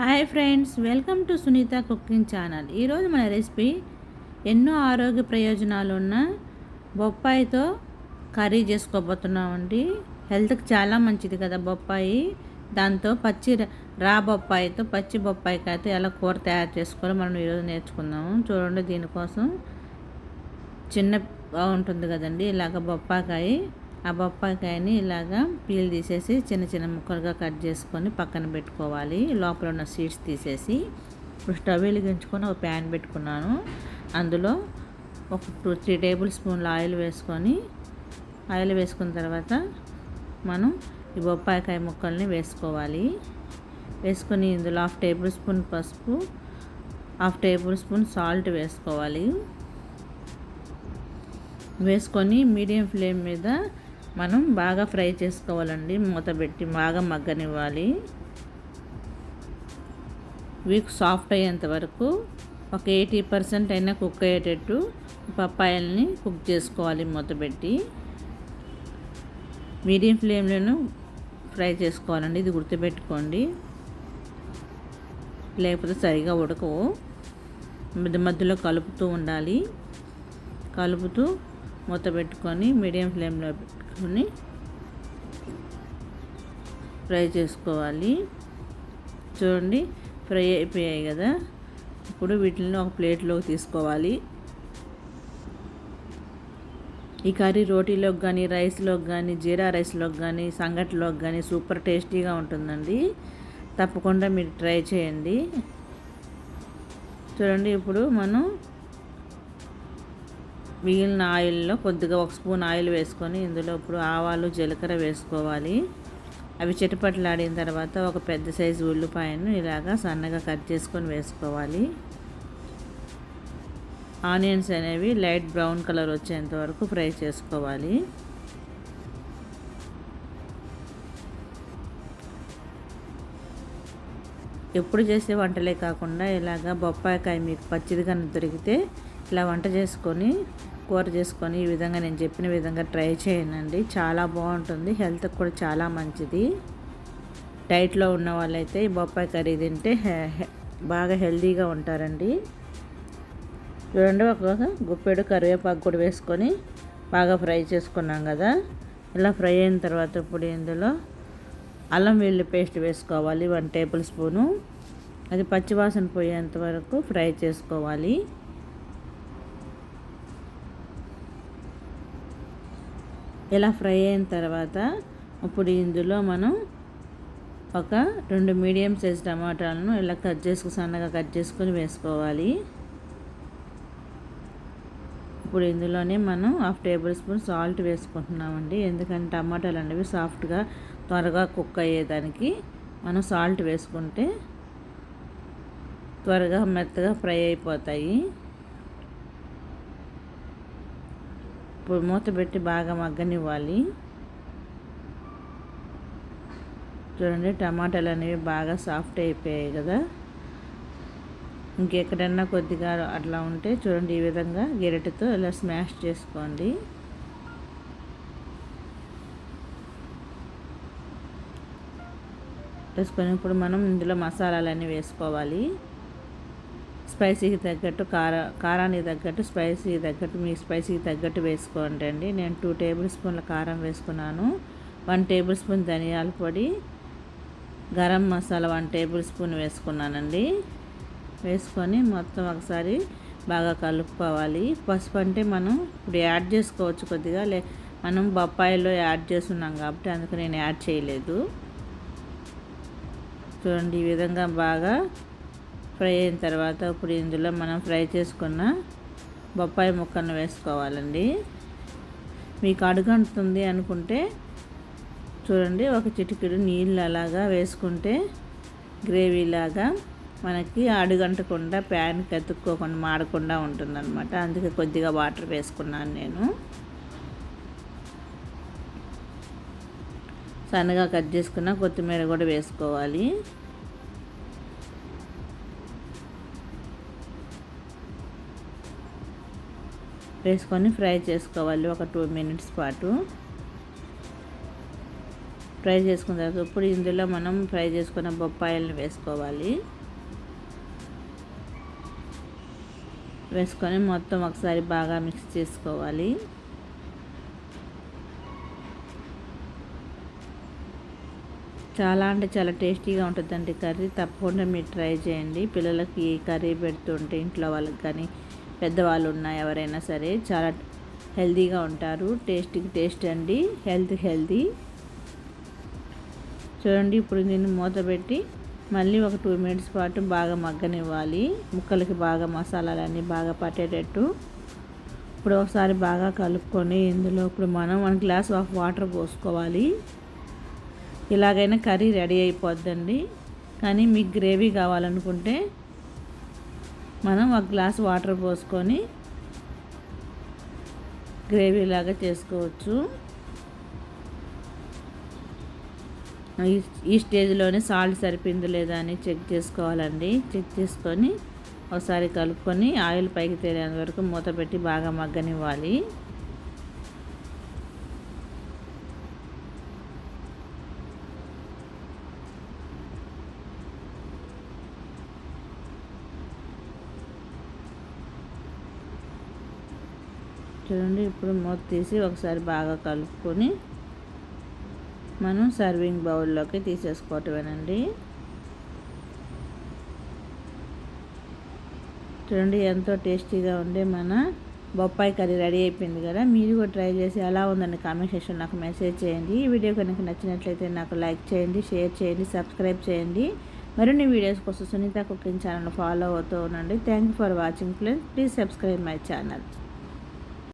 Hi friends welcome to Sunitha cooking channel. ఈరోజు మన recipe ఎన్నో ఆరోగ్య ప్రయోజనాలు ఉన్న బొప్పాయితో కర్రీ చేసుకోబోతున్నామండి. హెల్త్కి చాలా మంచిది కదా బొప్పాయి. దాంతో పచ్చి రా బొప్పాయితో పచ్చి బొప్పాయికైతే ఎలా కూర తయారు చేసుకోవాలో మనం ఈరోజు నేర్చుకుందాము. చూడండి దీనికోసం చిన్న ఉంటుంది కదండి ఇలాగ బొప్పాకాయ. ఆ బొప్పాయికాయని ఇలాగా పీల్ తీసేసి చిన్న చిన్న ముక్కలుగా కట్ చేసుకొని పక్కన పెట్టుకోవాలి. లోపల ఉన్న సీడ్స్ తీసేసి ఇప్పుడు స్టవ్ వెలిగించుకొని ఒక ప్యాన్ పెట్టుకున్నాను. అందులో ఒక టూ త్రీ టేబుల్ స్పూన్ల ఆయిల్ వేసుకొని ఆయిల్ వేసుకున్న తర్వాత మనం ఈ బొప్పాయికాయ ముక్కల్ని వేసుకోవాలి. వేసుకొని ఇందులో హాఫ్ టేబుల్ స్పూన్ పసుపు హాఫ్ టేబుల్ స్పూన్ సాల్ట్ వేసుకోవాలి. వేసుకొని మీడియం ఫ్లేమ్ మీద మనం బాగా ఫ్రై చేసుకోవాలండి. మూత పెట్టి బాగా మగ్గనివ్వాలి. వీక్ సాఫ్ట్ అయ్యేంత వరకు ఒక ఎయిటీ పర్సెంట్ అయినా కుక్ అయ్యేటట్టు పప్పాయల్ని కుక్ చేసుకోవాలి మూత పెట్టి. మీడియం ఫ్లేమ్లోనూ ఫ్రై చేసుకోవాలండి. ఇది గుర్తుపెట్టుకోండి. లేకపోతే సరిగా ఉడకవు. మధ్య మధ్యలో కలుపుతూ ఉండాలి. కలుపుతూ మూత పెట్టుకొని మీడియం ఫ్లేమ్లో పెట్టుకొని ఫ్రై చేసుకోవాలి. చూడండి ఫ్రై అయిపోయాయి కదా. ఇప్పుడు వీటిని ఒక ప్లేట్లోకి తీసుకోవాలి. ఈ కర్రీ రోటీలోకి కానీ రైస్లోకి కానీ జీరా రైస్లోకి కానీ సంగటిలోకి కానీ సూపర్ టేస్టీగా ఉంటుందండి. తప్పకుండా మీరు ట్రై చేయండి. చూడండి ఇప్పుడు మనం మిగిలిన ఆయిల్లో కొద్దిగా ఒక స్పూన్ ఆయిల్ వేసుకొని ఇందులో ఇప్పుడు ఆవాలు జీలకర్ర వేసుకోవాలి. అవి చిటపట్లాడిన తర్వాత ఒక పెద్ద సైజు ఉల్లిపాయను ఇలాగా సన్నగా కట్ చేసుకొని వేసుకోవాలి. ఆనియన్స్ అనేవి లైట్ బ్రౌన్ కలర్ వచ్చేంత వరకు ఫ్రై చేసుకోవాలి. ఎప్పుడు చేసే వంటలే కాకుండా ఇలాగ బొప్పాయికాయ మీకు పచ్చిదిగా దొరికితే ఇలా వంట చేసుకొని కూర చేసుకొని ఈ విధంగా నేను చెప్పిన విధంగా ట్రై చేయండి చాలా బాగుంటుంది. హెల్త్కి కూడా చాలా మంచిది. డైట్లో ఉన్న వాళ్ళైతే ఈ బొప్పాయి కర్రీ తింటే బాగా హెల్తీగా ఉంటారండి. చూడండి ఒక గుప్పెడు కరివేపాకు కూడా వేసుకొని బాగా ఫ్రై చేసుకున్నాం కదా. ఇలా ఫ్రై అయిన తర్వాత ఇప్పుడు ఇందులో అల్లం వెల్లి పేస్ట్ వేసుకోవాలి. One tablespoon. అది పచ్చివాసన పోయేంత వరకు ఫ్రై చేసుకోవాలి. ఇలా ఫ్రై అయిన తర్వాత ఇప్పుడు ఇందులో మనం ఒక రెండు మీడియం సైజ్ టమాటాలను ఇలా కట్ చేసుకు సన్నగా కట్ చేసుకొని వేసుకోవాలి. ఇప్పుడు ఇందులోనే మనం హాఫ్ టేబుల్ స్పూన్ సాల్ట్ వేసుకుంటున్నామండి. ఎందుకంటే టమాటాలు అనేవి సాఫ్ట్గా త్వరగా కుక్ అయ్యేదానికి మనం సాల్ట్ వేసుకుంటే త్వరగా మెత్తగా ఫ్రై అయిపోతాయి ఇప్పుడు మూత పెట్టి బాగా మగ్గనివ్వాలి. చూడండి టమాటాలు అనేవి బాగా సాఫ్ట్ అయిపోయాయి కదా. ఇంకెక్కడన్నా కొద్దిగా అట్లా ఉంటే చూడండి ఈ విధంగా గెరటితో ఇలా స్మాష్ చేసుకోండి. వేసుకొని ఇప్పుడు మనం ఇందులో మసాలాలన్నీ వేసుకోవాలి. స్పైసీకి తగ్గట్టు కార కారానికి తగ్గట్టు స్పైసీకి తగ్గట్టు మీ స్పైసీకి తగ్గట్టు వేసుకోండి అండి. నేను టూ టేబుల్ స్పూన్ల కారం వేసుకున్నాను. వన్ టేబుల్ స్పూన్ ధనియాల పొడి garam masala one tablespoon వేసుకున్నానండి. వేసుకొని మొత్తం ఒకసారి బాగా కలుపుకోవాలి. పసుపు అంటే మనం ఇప్పుడు యాడ్ చేసుకోవచ్చు కొద్దిగా లే మనం బొప్పాయిలో యాడ్ చేస్తున్నాం కాబట్టి అందుకు నేను యాడ్ చేయలేదు. చూడండి ఈ విధంగా బాగా ఫ్రై అయిన తర్వాత ఇప్పుడు ఇందులో మనం ఫ్రై చేసుకున్న బొప్పాయి ముక్కను వేసుకోవాలండి. మీకు అడుగంటుంది అనుకుంటే చూడండి ఒక చిటికెడు నీళ్ళు అలాగా వేసుకుంటే గ్రేవీలాగా మనకి అడుగంటకుండా ప్యాన్కి ఎత్తుక్కోకుండా మాడకుండా ఉంటుందన్నమాట. అందుకే కొద్దిగా వాటర్ వేసుకున్నాను నేను. సన్నగా కట్ చేసుకున్న కొత్తిమీర కూడా వేసుకోవాలి. వేసుకొని ఫ్రై చేసుకోవాలి ఒక టూ మినిట్స్ పాటు. ఫ్రై చేసుకున్న తర్వాత ఇప్పుడు ఇందులో మనం ఫ్రై చేసుకున్న బొప్పాయిలను వేసుకోవాలి. వేసుకొని మొత్తం ఒకసారి బాగా మిక్స్ చేసుకోవాలి. చాలా అంటే చాలా టేస్టీగా ఉంటుందండి కర్రీ. తప్పకుండా మీరు ట్రై చేయండి. పిల్లలకి కర్రీ పెడుతుంటే ఇంట్లో వాళ్ళకి కానీ పెద్దవాళ్ళు ఉన్నా ఎవరైనా సరే చాలా హెల్తీగా ఉంటారు. టేస్ట్కి టేస్ట్ అండి. Health healthy. చూడండి ఇప్పుడు దీన్ని మూత పెట్టి మళ్ళీ ఒక టూ మినిట్స్ పాటు బాగా మగ్గనివ్వాలి. ముక్కలకి బాగా మసాలాలన్నీ బాగా పట్టేటట్టు. ఇప్పుడు ఒకసారి బాగా కలుపుకొని ఇందులో ఇప్పుడు మనం వన్ గ్లాస్ ఆఫ్ వాటర్ పోసుకోవాలి. ఇలాగైనా కర్రీ రెడీ అయిపోద్దండి. కానీ మీకు గ్రేవీ కావాలనుకుంటే మనం ఒక గ్లాస్ వాటర్ పోసుకొని గ్రేవీ లాగా చేసుకోవచ్చు. ఈ స్టేజ్లోనే సాల్ట్ సరిపోయింది లేదా అని చెక్ చేసుకోవాలండి. చెక్ చేసుకొని ఒకసారి కలుపుకొని ఆయిల్ పైకి తేలేంత వరకు మూత పెట్టి బాగా మగ్గనివ్వాలి. చూడండి ఇప్పుడు మూత తీసి ఒకసారి బాగా కలుపుకొని మనం సర్వింగ్ బౌల్లోకి తీసేసుకోవటమేనండి. చూడండి ఎంతో టేస్టీగా ఉండే మన బొప్పాయి కర్రీ రెడీ అయిపోయింది కదా. మీరు కూడా ట్రై చేసి ఎలా ఉందని కామెంట్ సెక్షన్ నాకు మెసేజ్ చేయండి. ఈ వీడియో కనుక నచ్చినట్లయితే నాకు లైక్ చేయండి షేర్ చేయండి సబ్స్క్రైబ్ చేయండి. మరిన్ని వీడియోస్ కోసం సునీత కుకింగ్ ఛానల్ ఫాలో అవుతూ ఉండండి. Thank you for watching please please subscribe my channel